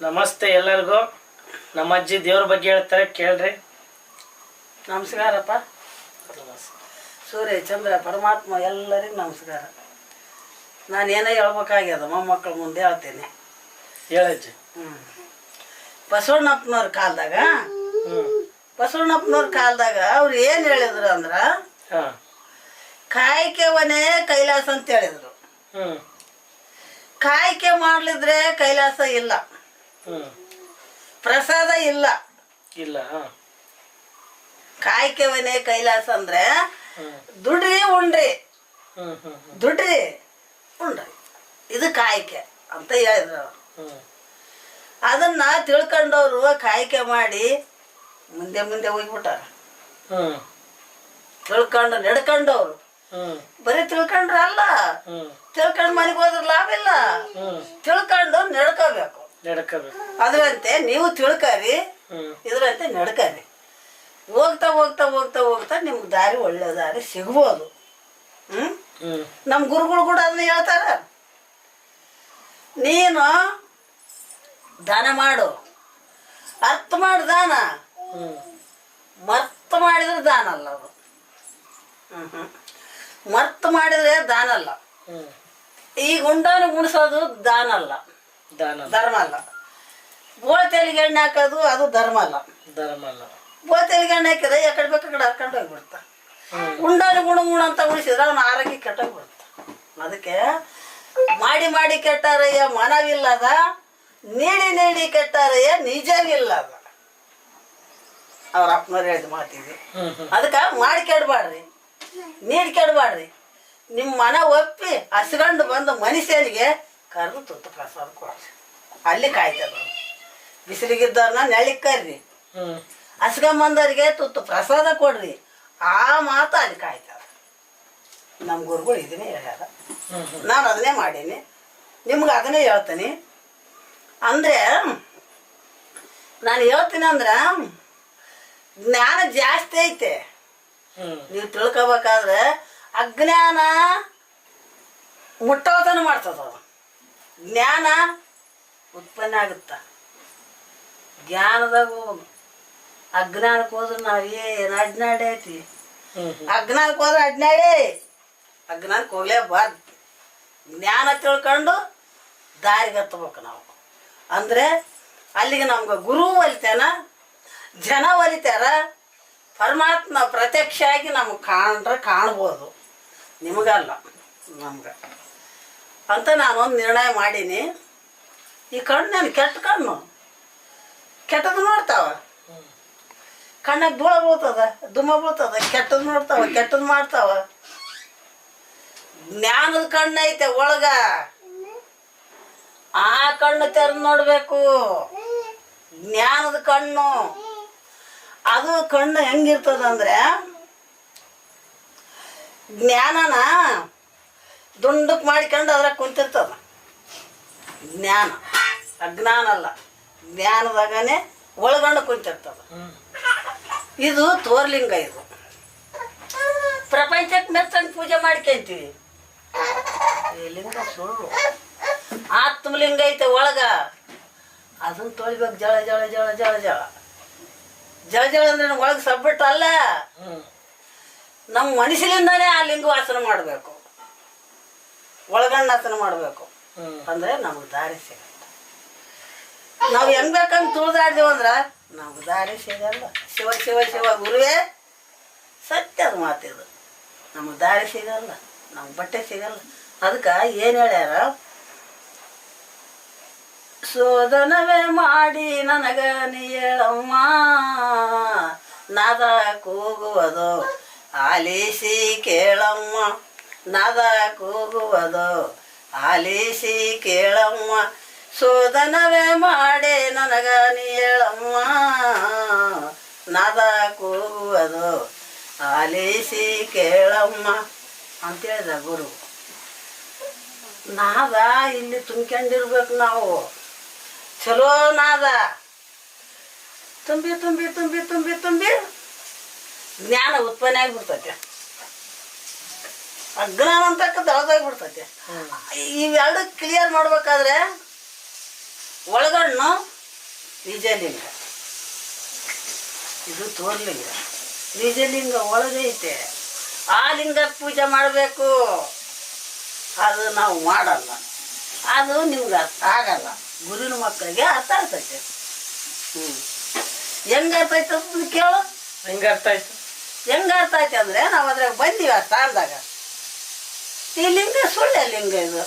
ನಮಸ್ತೆ ಎಲ್ಲರಿಗೂ. ನಮ್ಮ ಅಜ್ಜಿ ದೇವ್ರ ಬಗ್ಗೆ ಹೇಳ್ತಾರೆ ಕೇಳ್ರಿ. ನಮಸ್ಕಾರಪ್ಪ. ಸೂರ್ಯ ಚಂದ್ರ ಪರಮಾತ್ಮ ಎಲ್ಲರಿಗೂ ನಮಸ್ಕಾರ. ನಾನು ಏನೋ ಹೇಳ್ಬೇಕಾಗ್ಯದ ಮೊಮ್ಮಕ್ಕಳ ಮುಂದೆ ಹೇಳ್ತೇನೆ. ಹೇಳಜ್ಜಿ. ಹ್ಞೂ ಬಸವಣ್ಣಪ್ಪನವ್ರ ಕಾಲದಾಗ ಬಸವಣ್ಣಪ್ಪನವ್ರ ಕಾಲದಾಗ ಅವ್ರು ಏನು ಹೇಳಿದ್ರು ಅಂದ್ರೆ ಹಾ. ಕಾಯ್ಕೆವನೇ ಕೈಲಾಸ ಅಂತ ಹೇಳಿದ್ರು. ಕಾಯ್ಕೆ ಮಾಡ್ಲಿದ್ರೆ ಕೈಲಾಸ ಇಲ್ಲ. ಪ್ರಸಾದ ಇಲ್ಲ. ಇಲ್ಲ ಕಾಯ್ಕೆವನೆ ಕೈಲಾಸ ಅಂದ್ರೆ ದುಡ್ರಿ ಉಂಡ್ರಿ ದುಡ್ರಿ ಉಂಡ್ರಿ ಇದು ಕಾಯ್ಕೆ ಅಂತ ಹೇಳಿದ್ರು ಅದನ್ನ ತಿಳ್ಕೊಂಡವ್ರು ಕಾಯ್ಕೆ ಮಾಡಿ ಮುಂದೆ ಮುಂದೆ ಹೋಗ್ಬಿಟ್ಟಾರ. ತಿಳ್ಕೊಂಡ ನಡ್ಕೊಂಡವ್ರು. ಬರೀ ತಿಳ್ಕೊಂಡ್ರಲ್ಲ. ತಿಳ್ಕೊಂಡು ಮನೆಗೆ ಹೋದ್ರ ಲಾಭ ಇಲ್ಲ. ತಿಳ್ಕೊಂಡು ನಡ್ಕೋಬೇಕು. ಅದರಂತೆ ನೀವು ತಿಳ್ಕರಿ ಇದರಂತೆ ನಡ್ಕರಿ. ಹೋಗ್ತಾ ಹೋಗ್ತಾ ಹೋಗ್ತಾ ಹೋಗ್ತಾ ನಿಮ್ಗೆ ದಾರಿ ಒಳ್ಳೆ ದಾರಿ ಸಿಗ್ಬೋದು. ಹ್ಮ್? ನಮ್ಮ ಗುರುಗಳು ಕೂಡ ಅದನ್ನ ಹೇಳ್ತಾರ. ನೀನು ದಾನ ಮಾಡು. ಅರ್ಥ ಮಾಡು ದಾನ. ಮರ್ತ ಮಾಡಿದ್ರೆ ದಾನ ಅಲ್ಲ ಅದು. ಮರ್ತ ಮಾಡಿದ್ರೆ ದಾನ ಅಲ್ಲ. ಈ ಗುಂಡಾನ ಗುಣಿಸೋದು ದಾನ ಅಲ್ಲ. ದಾನ ಧರ್ಮ ಅಲ್ಲ ಬೋಳತೆಲಿಗೆ ಎಣ್ಣೆ ಹಾಕೋದು ಅದು ಧರ್ಮ ಅಲ್ಲ ಧರ್ಮ ಅಲ್ಲ ಬೋಳತೆಲಿಗೆ ಎಣ್ಣೆ ಹಾಕಿದ್ರೆ ಎಕಡೆ ಬೇಕು ಕಡೆ ಹರ್ಕೊಂಡು ಹೋಗ್ಬಿಡ್ತ. ಉಂಡಾನ ಗುಣ ಗುಣ ಅಂತ ಉಳಿಸಿದ್ರೆ ಅವನ ಆರೋಗ್ಯ ಕೆಟ್ಟೋಗ್ಬಿಡ್ತ. ಅದಕ್ಕೆ ಮಾಡಿ ಮಾಡಿ ಕೆಟ್ಟಾರಯ್ಯ ಮನವಿಲ್ಲದ ನೀಡಿ ನೀಡಿ ಕೆಟ್ಟಾರಯ್ಯ ನಿಜವಿಲ್ಲದ. ಅವ್ರ ಅಪ್ಪನವ್ರು ಹೇಳಿದ ಮಾತಿದೆ. ಅದಕ್ಕೆ ಮಾಡಿ ಕೆಡಬಾಡ್ರಿ. ನೀಡಿ ಕೆಡಬಾಡ್ರಿ. ನಿಮ್ಮ ಮನ ಒಪ್ಪಿ ಹಸ್ಕೊಂಡು ಬಂದು ಮನುಷ್ಯನಿಗೆ ಕರೆದು ತುತ್ತು ಪ್ರಸಾದ ಕೊಡ್ರಿ ಅಲ್ಲಿ ಕಾಯ್ತದ ಬಿಸಿಲಿಗಿದ್ದವ್ರನ್ನ ನೆಳಿಗೆ ಕರ್ರಿ ಹಸ್ಕೊಂಬಂದವ್ರಿಗೆ ತುತ್ತು ಪ್ರಸಾದ ಕೊಡ್ರಿ. ಆ ಮಾತು ಅಲ್ಲಿ ಕಾಯ್ತದ ನಮ್ಮ ಗುರುಗಳು ಇದನ್ನೇ ಹೇಳ್ಯಾರ. ನಾನು ಅದನ್ನೇ ಮಾಡೀನಿ. ನಿಮ್ಗೆ ಅದನ್ನೇ ಹೇಳ್ತೀನಿ. ಅಂದರೆ ನಾನು ಹೇಳ್ತೀನಿ ಅಂದ್ರೆ ಜ್ಞಾನ ಜಾಸ್ತಿ ಐತೆ. ನೀವು ತಿಳ್ಕೊಬೇಕಾದ್ರೆ ಅಜ್ಞಾನ ಮುಟ್ಟೋತನ ಮಾಡ್ತದ ಅದು ಜ್ಞಾನ ಉತ್ಪನ್ನ ಆಗುತ್ತ? ಜ್ಞಾನದಾಗ ಹೋಗು ಅಜ್ಞಾನಕ್ಕೆ ಹೋದ್ರೆ ನಾವು ಏನು ಅಡ್ನಾಡಿ ಐತಿ. ಅಜ್ಞಾನಕ್ಕೆ ಹೋದ್ರೆ ಅಜ್ಞಾಡಿ ಅಜ್ಞಾನಕ್ಕೆ ಹೋಗ್ಲೇಬಾರ್ದು. ಜ್ಞಾನ ತಿಳ್ಕೊಂಡು ದಾರಿಗೆ ಹತ್ಬೇಕು ನಾವು. ಅಂದರೆ ಅಲ್ಲಿಗೆ ನಮ್ಗೆ ಗುರು ಒಲಿತಾನ ಜನ ಒಲಿತಾರ ಪರಮಾತ್ಮ ಪ್ರತ್ಯಕ್ಷ ಆಗಿ ನಮ್ಗೆ ಕಾಣ್ರೆ ಕಾಣ್ಬೋದು. ನಿಮಗಲ್ಲ ನಮ್ಗೆ. ಅಂತ ನಾನೊಂದು ನಿರ್ಣಯ ಮಾಡೀನಿ. ಈ ಕಣ್ಣು ನಾನು ಕೆಟ್ಟ ಕಣ್ಣು. ಕೆಟ್ಟದ್ದು ನೋಡ್ತಾವ. ಕಣ್ಣಾಗ ಧೂಳ ಬೀಳ್ತದ ದುಮ್ಮ ಬೀಳ್ತದ, ಕೆಟ್ಟದ್ದು ನೋಡ್ತಾವ, ಕೆಟ್ಟದ್ದು ಮಾಡ್ತಾವ. ಜ್ಞಾನದ ಕಣ್ಣು ಐತೆ ಒಳಗ. ಆ ಕಣ್ಣು ತೆರೆದು ನೋಡ್ಬೇಕು. ಜ್ಞಾನದ ಕಣ್ಣು. ಅದು ಕಣ್ಣು ಹೆಂಗಿರ್ತದಂದ್ರೆ, ಜ್ಞಾನನ ದುಂಡಕ್ ಮಾಡ್ಕೊಂಡು ಅದ್ರಾಗ ಕುಂತಿರ್ತದ. ಜ್ಞಾನ. ಅಜ್ಞಾನ ಅಲ್ಲ ಜ್ಞಾನದಾಗನೇ ಒಳಗಂಡು ಕುಂತಿರ್ತದ. ಇದು ತೋರ್ಲಿಂಗ ಇದು. ಪ್ರಪಂಚಕ್ಕೆ ಮೆಚ್ಚಂಗ್ ಪೂಜೆ ಮಾಡ್ಕೊಂತೀವಿ. ಲಿಂಗ ಸುಳ್ಳು. ಆತ್ಮಲಿಂಗ ಐತೆ ಒಳಗ. ಅದನ್ನ ತೊಳಿಬೇಕು ಜಳ ಜಳ ಜಳ ಜಳ ಜಳ. ಜಳ ಜಳ ಅಂದ್ರೆ ಒಳಗೆ ಸಬ್ಬಿಟ್ಟು ಅಲ್ಲ. ನಮ್ಮ ಮನಸ್ಸಿನಿಂದಾನೇ ಆ ಲಿಂಗ ವಾಸನೆ ಮಾಡಬೇಕು. ಒಳಗಣ್ಣ ವಾಸನೆ ಮಾಡಬೇಕು. ಅಂದ್ರೆ ನಮಗೆ ದಾರಿ ಸಿಗಲ್ಲ ನಾವು ಹೆಂಗ್ ಬೇಕಂತ ತುಳಿದಾಡ್ದೇವು ಅಂದ್ರೆ ನಮ್ಗೆ ದಾರಿ ಸಿಗಲ್ಲ. ಶಿವ ಶಿವ ಶಿವ, ಗುರುವೇ, ಸತ್ಯದ ಮಾತಿದು ನಮಗೆ ದಾರಿ ಸಿಗಲ್ಲ. ನಮ್ಗೆ ಬಟ್ಟೆ ಸಿಗಲ್ಲ. ಅದಕ್ಕೆ ಏನು ಹೇಳ್ಯಾರ? ಶೋಧನವೇ ಮಾಡಿ ನನಗ ನೀ ಹೇಳಮ್ಮ ನಾದ ಕೂಗುವುದು, ಆಲಿಸಿ ಕೇಳಮ್ಮ. ನಾದ ಕೂಗುವುದು ಆಲಿಸಿ ಕೇಳಮ್ಮ, ಸೋದನವೇ ಮಾಡಿ ನನಗ ನೀ ಹೇಳಮ್ಮ ನಾದ ಕೂಗುವುದು ಆಲಿಸಿ ಕೇಳಮ್ಮ ಅಂತ ಹೇಳಿದ ಗುರು. ನಾದ ಇಲ್ಲಿ ತುಂಬ್ಕೊಂಡಿರ್ಬೇಕು ನಾವು. ಚಲೋ ನಾದ. ತುಂಬಿ ತುಂಬಿ ತುಂಬಿ ತುಂಬಿ ತುಂಬಿ. ಜ್ಞಾನ ಉತ್ಪನ್ನ ಆಗಿಬಿಡ್ತೈತೆ. ಅಜ್ಞಾನ ಅಂತಕ್ಕಂಥ ದಳದಾಗಿ ಬಿಡ್ತೈತೆ. ಇವೆರಡು ಕ್ಲಿಯರ್ ಮಾಡ್ಬೇಕಾದ್ರೆ ಒಳಗಣ್ಣು ನಿಜಲಿಂಗ ಇದು ತೋರ್ಲಿಂಗ. ನಿಜಲಿಂಗ ಒಳಗೈತೆ ಆ ಲಿಂಗ ಪೂಜೆ ಮಾಡಬೇಕು. ಅದು ನಾವು ಮಾಡಲ್ಲ. ಅದು ನಿಮ್ಗೆ ಅರ್ಥ ಆಗಲ್ಲ. ಗುರುವಿನ ಮಕ್ಕಳಿಗೆ ಅರ್ಥ ಆಗ್ತೈತೆ. ಹ್ಞೂ ಹೆಂಗೆ ಅರ್ಥ ಆಯ್ತು ಅಂತ ಕೇಳು. ಹೆಂಗೆ ಅರ್ಥ ಆಯ್ತು? ಹೆಂಗೆ ಅರ್ಥ ಆಯ್ತು ಅಂದರೆ ನಾವು ಅದ್ರಾಗ ಬಂದೀವಿ ಆ ಸ್ಥಾನದಾಗ ಈ ಲಿಂಗ ಸುಳ್ಳೆ ಲಿಂಗ ಇದು.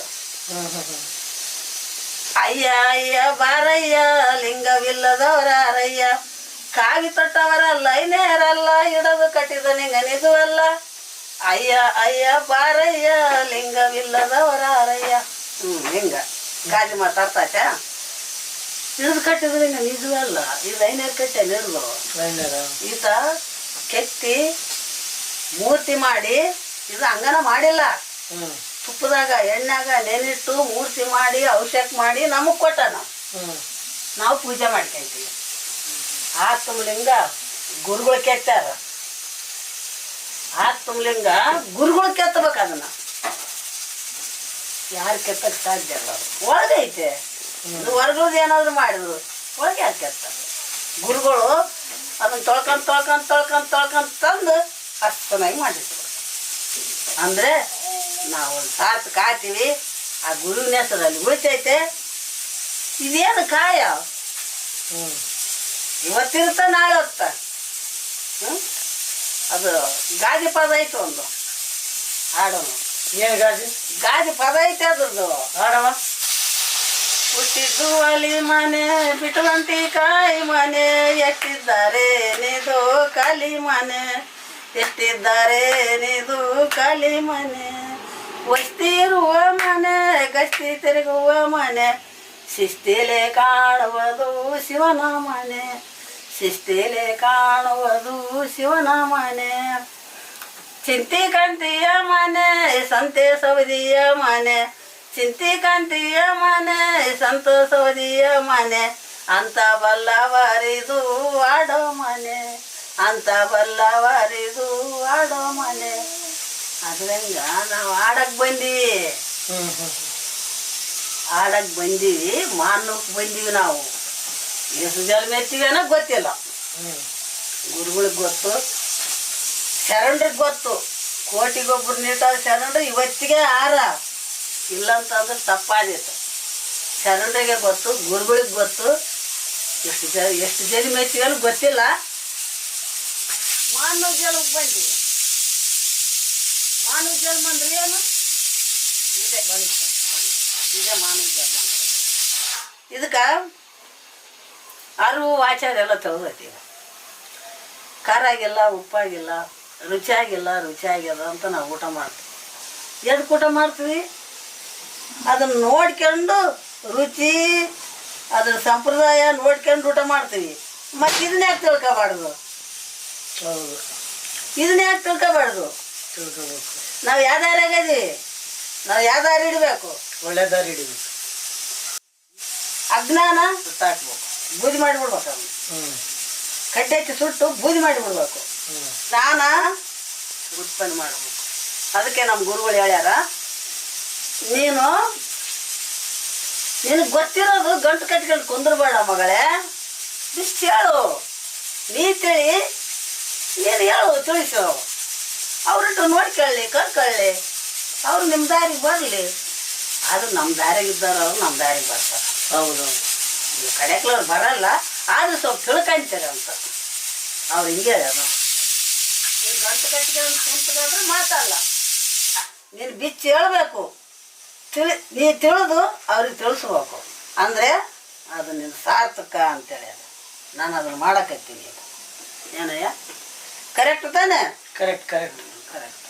ಅಯ್ಯ ಅಯ್ಯ ಬಾರಯ್ಯ ಲಿಂಗವಿಲ್ಲದವರ ಅರಯ್ಯ. ಕಾವಿ ತೊಟ್ಟವರ ಲೈನೇರಲ್ಲ ಇಡದು ಕಟ್ಟಿದ ನಿಂಗ ನಿಜವಲ್ಲ. ಅಯ್ಯ ಅಯ್ಯ ಬಾರಯ್ಯ ಲಿಂಗವಿಲ್ಲದವರ ಅರಯ್ಯ. ಹ್ಮ್ ಹಿಂಗ. ಗಾದಿ ಮಾತಾಡ್ತಾಯ್ತ ಇದು ಕಟ್ಟಿದ ನಿಂಗ ನಿಜವಲ್ಲ. ಈ ಲೈನೇರ್ ಕಟ್ಟೆ ಹಿಡಿದು ಈತ ಕೆತ್ತಿ ಮೂರ್ತಿ ಮಾಡಿ ಇದು ಅಂಗನ ಮಾಡಿಲ್ಲ. ತುಪ್ಪದಾಗ ಎಣ್ಣೆಗ ನೆನಿಟ್ಟು ಮೂರ್ತಿ ಮಾಡಿ ಔಷಧ ಮಾಡಿ ನಮಗೆ ಕೊಟ್ಟ ನಾವು ನಾವು ಪೂಜೆ ಮಾಡ್ಕೊಂತೀವಿ. ಆತ್ಮಲಿಂಗ ಗುರುಗಳು ಕೆತ್ತಾರ. ಆತ್ಮಲಿಂಗ ಗುರುಗಳು ಕೆತ್ತಬೇಕು ಅದನ್ನ. ಯಾರು ಕೆತ್ತಕ್ಕೆ ಸಾಧ್ಯ ಅಲ್ಲ ಒಳಗೆ ಐತೆ. ಇದು ಹೊರಗಡೆ ಏನಾದ್ರು ಮಾಡಿದ್ರು ಒಳಗೆ ಯಾರು ಕೆತ್ತಾರೆ? ಗುರುಗಳು ಅದನ್ನ ತೊಳ್ಕೊಂಡ್ ತೊಳ್ಕೊಂಡ್ ತೊಳ್ಕೊಂಡ್ ತೊಳ್ಕೊಂಡ್ ತಂದು ಅಷ್ಟು ಚೆನ್ನಾಗಿ ಮಾಡಿದ್ರು. ಅಂದ್ರೆ ನಾವು ಒಂದು ಸಾರ್ಥ ಕಾಯ್ತೀವಿ. ಆ ಗುರುವಿನ ಹೆಸರಲ್ಲಿ ಉಳಿತೈತೆ. ಇದೇನು ಕಾಯ? ಹ್ಮ್. ಇವತ್ತಿರುತ್ತ ನಾಳೆ ಹೊತ್ತ ಹ್ಮ್? ಅದು ಗಾದಿ ಪದ ಐತೆ ಒಂದು. ಹಾಡೋನು ಏನು ಗಾದಿ? ಗಾದಿ ಪದ ಐತೆ ಅದ್ರದ್ದು. ಹಾಡವ. ಹುಟ್ಟಿದ್ದು ಅಲ್ಲಿ ಮನೆ ಬಿಟ್ಟಲಂತಿ ಕಾಯಿ ಮನೆ ಎಷ್ಟಿದ್ದಾರೆ ನಿದು ಕಲಿ ಮನೆ ಎಷ್ಟಿದ್ದಾರೆ ನಿದು ಕಲಿ ಮನೆ. ವಸ್ತಿರುವ ಮನೆ, ಗಸ್ತಿ ತಿರುಗುವ ಮನೆ. ಶಿಸ್ತಿಲೆ ಕಾಣುವುದು ಶಿವನ ಮನೆ. ಶಿಸ್ತಿಲೆ ಕಾಣುವುದು ಶಿವನ ಮನೆ. ಚಿಂತಿ ಕಂತಿಯ ಮನೆ ಸಂತೆ ಸವದಿಯ ಮನೆ. ಚಿಂತಿ ಕಂತಿಯ ಮನೆ ಸಂತೋಷವದಿಯ ಮನೆ. ಅಂತ ಬಲ್ಲವರಿದು ಆಡೋ ಮನೆ. ಅಂತ ಬಲ್ಲವರಿದು ಆಡೋ ಮನೆ. ಅದ್ರಂಗ ನಾವು ಆಡಕ್ ಹ್ಮ್ ಆಡಕ್ ಬಂದೀವಿ ಮಾನಕ್ ಬಂದೀವಿ ನಾವು. ಎಷ್ಟು ಜನ ಅನ್ನೋ ಗೊತ್ತಿಲ್ಲ. ಗುರುಗಳಿಗೆ ಗೊತ್ತು. ಶರಣರಿಗೆ ಗೊತ್ತು. ಕೋಟಿಗೊಬ್ಬರು ನೀಟಾದ ಶರಣರು ಇವತ್ತಿಗೆ ಆರ ಇಲ್ಲಂತಂದ್ರೆ ತಪ್ಪಾದಿತ್ತು ಶರಣರಿಗೆ ಗೊತ್ತು ಗುರುಗಳಿಗೆ ಗೊತ್ತು. ಎಷ್ಟು ಜನ ಎಷ್ಟು ಜನ ಮೆಚ್ಚಿಗನು ಗೊತ್ತಿಲ್ಲ. ಮಾನವ ಜಲಕ್ಕೆ ಬಂದೀವಿ. ಮಾನವ ಜನ್ಮ ಅಂದ್ರೆ ಏನು ಇದೆ ಮನುಷ್ಯ ಇದೆ ಮಾನವ ಜನ್ಮ. ಇದಕ್ಕ ಅರಿವು ಆಚಾರ ಎಲ್ಲ ತೆಗೆದೈತಿ ಖಾರ ಆಗಿಲ್ಲ ಉಪ್ಪಾಗಿಲ್ಲ ರುಚಿಯಾಗಿಲ್ಲ ರುಚಿಯಾಗ್ಯದ ಅಂತ ನಾವು ಊಟ ಮಾಡ್ತೀವಿ. ಎದ್ದು ಊಟ ಮಾಡ್ತೀವಿ? ಅದನ್ನು ನೋಡ್ಕೊಂಡು ರುಚಿ ಅದ್ರ ಸಂಪ್ರದಾಯ ನೋಡ್ಕೊಂಡು ಊಟ ಮಾಡ್ತೀವಿ. ಮತ್ತು ಇದನ್ನ ಯಾಕೆ ತಿಳ್ಕೊಬಾರ್ದು? ಹೌದು. ಇದನ್ನ ಯಾಕೆ ತಿಳ್ಕೊಬಾರ್ದು? ತಿಳ್ಕೋಬೇಕು. ನಾವು ಯಾವ ದಾರಿಯಾಗದೀವಿ ನಾವು ಯಾವ ದಾರಿ ಹಿಡಬೇಕು ಒಳ್ಳೆ ದಾರಿ ಹಿಡಿಬೇಕು ಅಜ್ಞಾನ ಸುತ್ತಾಕ್ಬೇಕು. ಬೂದಿ ಮಾಡಿಬಿಡ್ಬೇಕು ಅವನು. ಹ್ಮ್. ಕಡ್ಡೆ ಸುಟ್ಟು ಬೂದಿ ಮಾಡಿಬಿಡ್ಬೇಕು. ಸ್ನಾನ ಉತ್ಪನ್ನ ಮಾಡಬೇಕು. ಅದಕ್ಕೆ ನಮ್ಮ ಗುರುಗಳು ಹೇಳ್ಯಾರ ನೀನು ನಿನಗೆ ಗೊತ್ತಿರೋದು ಗಂಟು ಕಟ್ಕೊಂಡು ಕುಂದ್ರಬೇಡ ಮಗಳೇ. ಇಷ್ಟು ಹೇಳು. ನೀ ತಿಳಿ ನೀನು ಹೇಳು ತಿಳಿಸು. ಅವ್ರಿಟ್ಟು ನೋಡ್ಕೊಳ್ಳಿ ಕರ್ಕೊಳ್ಳಿ ಅವ್ರು ನಿಮ್ಮ ದಾರಿಗೆ ಬರಲಿ. ಅದು ನಮ್ಮ ದಾರಿಗೆ ಇದ್ದಾರ ಅವ್ರು ನಮ್ಮ ದಾರಿಗೆ ಬರ್ತಾರೆ. ಹೌದು. ಈ ಕಡೆಕ್ಲವ್ರು ಬರಲ್ಲ ಆದ್ರೂ ಸ್ವಲ್ಪ ತಿಳ್ಕೊಂತಾರೆ ಅಂತ. ಅವ್ರು ಹಿಂಗೆ ಅದು ನೀನು ಗಂಟು ಕಟ್ಕೊಂಡು ಕುಂತ್ಕೊಂಡ್ರೆ ಮಾತಲ್ಲ ನೀನು ಬಿಚ್ಚಿ ಹೇಳಬೇಕು. ತಿಳಿ ನೀ ತಿಳಿದು ಅವ್ರಿಗೆ ತಿಳಿಸ್ಬೇಕು. ಅಂದರೆ ಅದು ನಿನ್ನ ಸಾರ್ಥಕ ಅಂತೇಳಿ ಅದು. ನಾನು ಅದನ್ನು ಮಾಡಕತ್ತೀನಿ. ಏನಯ್ಯ? ಕರೆಕ್ಟ್ ತಾನೆ? Correct correct correct